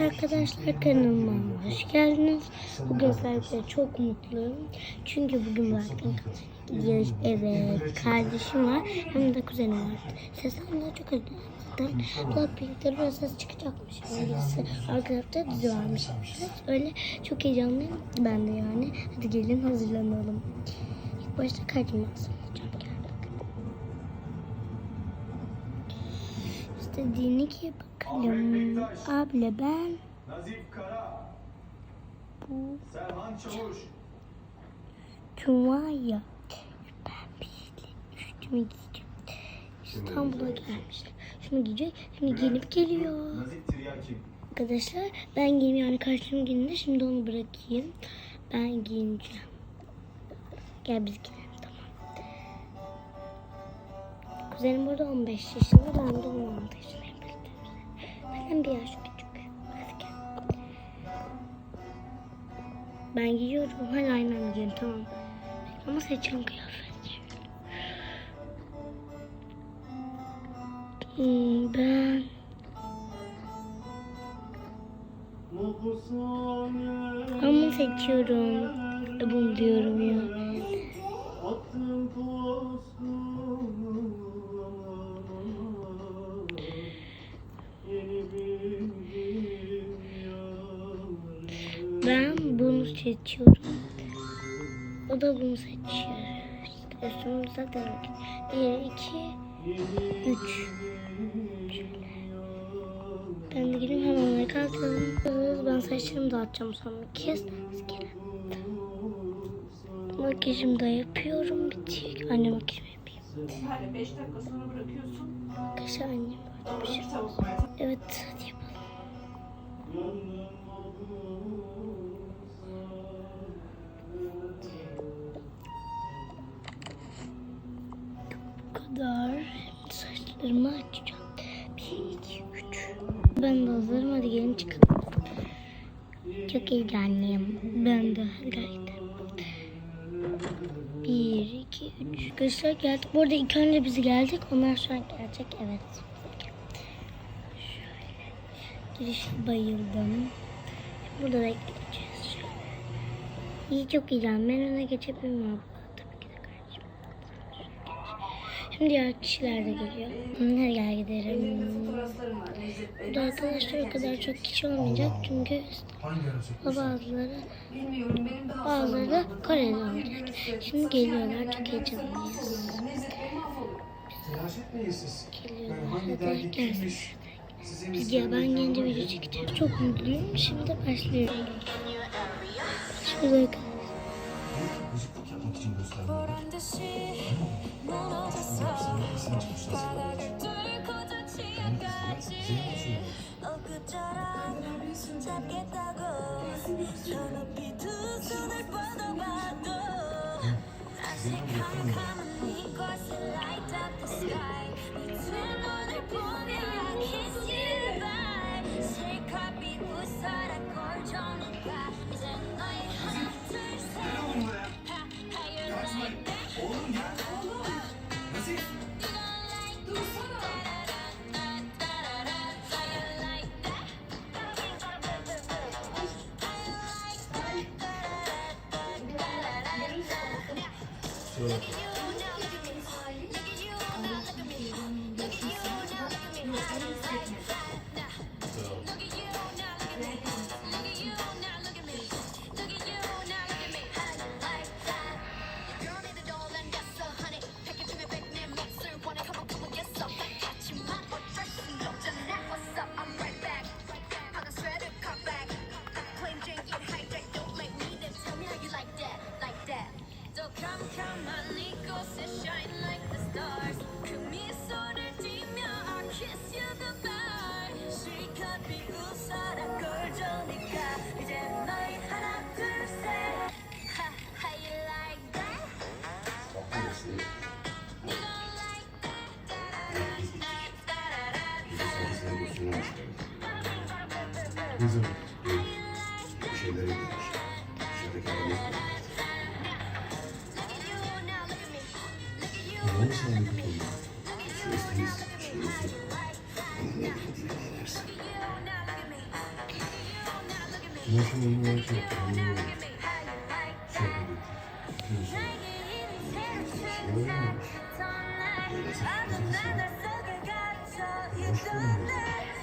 Evet arkadaşlar kanalıma hoş geldiniz. Bugün sizlerle çok mutluyum. Çünkü bugün vaktim gidiyoruz eve. Kardeşim var hem de kuzenim var. Sesten de çok özledim. Blackpink'te biraz ses çıkacakmış. Öylesi. Arkadaşlar dizi varmış. Öyle çok heyecanlıyım. Ben de yani. Hadi gelin hazırlanalım. İlk başta kaçmam lazım. Çok geldik. Bakalım. Abla ben Nazif Kara, bu Serhan Çavuş, Cuma'ya ben bir üstümü giyeceğim. İstanbul'a gelmişler. Şunu giyecek. Şimdi gelip geliyor. Nazif Tiryaki, Arkadaşlar ben giyeyim yani karşım giyince şimdi onu bırakayım. Ben giyineceğim. Gel biz gidelim tamam. Kuzenim burada 15 yaşında ben de 16 yaşındayım. Benden bir yaş küçük. Gel. Ben giyiyorum. Hadi aynen giyelim tamam. Ama seçelim kıyafet. Hmm, ben ama seçiyorum. Bunu diyorum ya. Bunu seçiyorum. O da bunu seçiyor. İşte üstümüz zaten bir, iki, üç. Ben de gideyim hemen onları kalkalım. Ben saçlarımı dağıtacağım sonra bir kez. Gelin. Makyajımı da yapıyorum. Bitiyor. Anne makyajımı yapayım. Hani 5 dakika sonra bırakıyorsun. Arkadaşlar annem şey. Evet hadi yapalım. Kadar. Saçlarımı açacağım. Bir, iki, üç. Ben de hazırım. Hadi gelin çıkalım. Çok heyecanlıyım. Ben de. Gidelim. Bir, iki, üç. Arkadaşlar geldik. Bu arada ilk önce bizi geldik. Onlar şu an gelecek. Evet. Şöyle. Giriş bayıldım. Burada. Şöyle. İyi çok heyecanlıyım. Ben öne geçebilir miyim? Tabii ki de kardeşim. Şimdi diğer kişiler de geliyor. Hadi gel Bey. Burada arkadaşlar o kadar çok kişi olmayacak. Çünkü bazıları Bilmiyorum benim daha bazıları da Ama olacak. Şimdi geliyorlar. Çok heyecanlıyız. Geliyorlar. Video ben gelince video çekeceğim. Çok mutluyum. Şimdi başlıyorum. Şurada 잘못드린 것을 알고 Cause you light up the sky. 네 눈을 보면 I kiss you. здоров'я. Bizim bir şeyleri demiş. Şuradaki aramız Ne olmuş sen bir kutu? Şu üstümüz, şu üstümüz. Onunla bir kutu edersin. Güneşin önünü açıyor. Sohbet ettik. Gün sonu. Bir şey öğrenmemiş. Öyle sakladıysa. Hoş bulmuyor.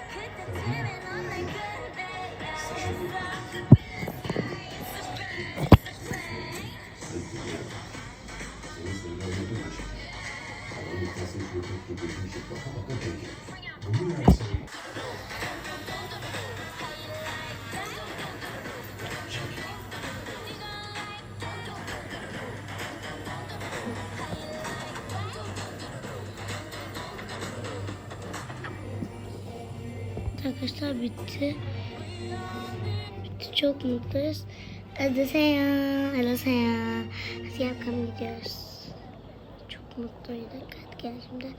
Arkadaşlar bitti. Bitti çok mutluyuz. Hadi seya, hadi seya. Hadi yapalım gidiyoruz. Çok mutluyduk. Hadi gel şimdi.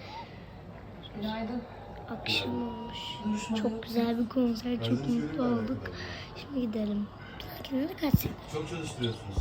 Günaydın. Akşam olmuş. Duruşma Çok güzel bir konser. Çok mutlu olduk. Şimdi gidelim. Sakinleri kaçacak. Çok çalıştırıyorsunuz.